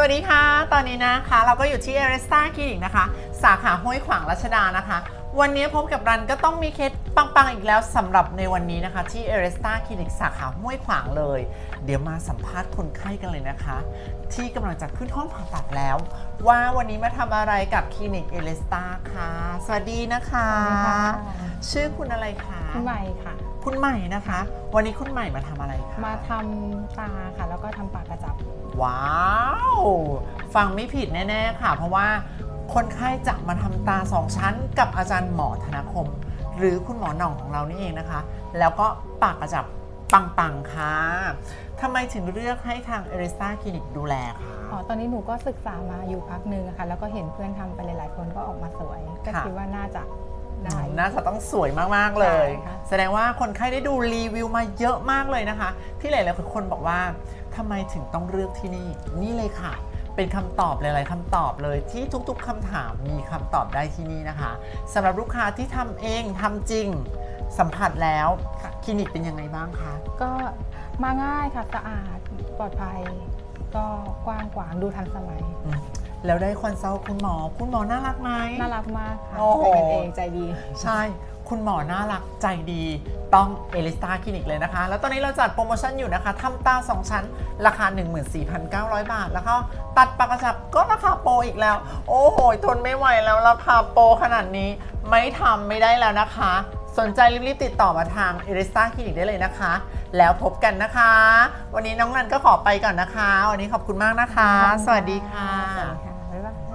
สวัสดีค่ะ ตอนนี้นะคะ เราก็อยู่ที่เอเรสตาคลินิกนะคะ สาขาห้วยขวางรัชดานะคะ วันนี้พบกับรันก็ต้องมีเคสปัง ๆ อีกแล้วสำหรับในวันนี้นะคะ ที่เอเรสตาคลินิกสาขาห้วยขวางเลย เดี๋ยวมาสัมภาษณ์คนไข้กันเลยนะคะ ที่กำลังจะขึ้นห้องผ่าตัดแล้ว ว่าวันนี้มาทำอะไรกับคลินิกเอเรสตาค่ะ สวัสดีนะคะสวัสดีค่ะชื่อคุณอะไรคะคุณใหม่ค่ะ คุณใหม่นะคะ วันนี้คุณใหม่มาทำอะไรคะมาทำตาค่ะ แล้วก็ทำปากกระจับ ว้าว ฟังไม่ผิดแน่ ๆ ค่ะ เพราะว่า คนไข้จะมาทำตาสองชั้นกับอาจารย์หมอธนคม หรือคุณหมอหน่องของเรานี่เองนะคะ แล้วก็ปากกระจับปังๆค่ะทำไมถึงเลือกให้ทางเอริสตาคลินิกดูแลคะอ๋อตอนนี้หนูก็ศึกษามาอยู่พักหนึ่งอะค่ะแล้วก็เห็นเพื่อนทำไปหลาย ๆ คนก็ออกมาสวย ก็คิดว่าน่าจะได้น่าจะต้องสวยมากๆเลยใช่ค่ะแสดงว่าคนไข้ได้ดูรีวิวมาเยอะมากเลยนะคะ ที่หลายๆคนบอกว่าทำไมถึงต้องเลือกที่นี่ นี่เลยค่ะ เป็นคำตอบหลายๆคำตอบเลยที่ทุกๆคำถามมีคำตอบได้ที่นี่นะคะสำหรับลูกค้าที่ทำเองทำจริงสัมผัสแล้วค่ะคลินิกเป็นยังไงบ้างคะก็มาง่ายค่ะสะอาดปลอดภัย ก็กว้างขวางดูทันสมัยอืม แล้วได้คอนซัลท์คุณหมอ คุณหมอน่ารักไหม น่ารักมากค่ะโอ้โห เป็นกันเองใจดี ใช่ คุณหมอน่ารักใจดี ต้องเอลิสตาคลินิกเลยนะคะ แล้วตอนนี้เราจัดโปรโมชั่นอยู่นะคะทำตา 2 ชั้น ราคา 14,900 บาท แล้วก็ตัดปากกระจับก็ราคาโปรอีกแล้ว โอ้โห ทนไม่ไหวแล้วราคาโปรขนาดนี้ ไม่ทำไม่ได้แล้วนะคะ สนใจรีบๆติดต่อมาทางเอลิสตาคลินิกได้เลยนะคะ แล้วพบกันนะคะ วันนี้น้องนันก็ขอไปก่อนนะคะ วันนี้ขอบคุณมากนะคะ สวัสดีค่ะ สวัสดีค่ะ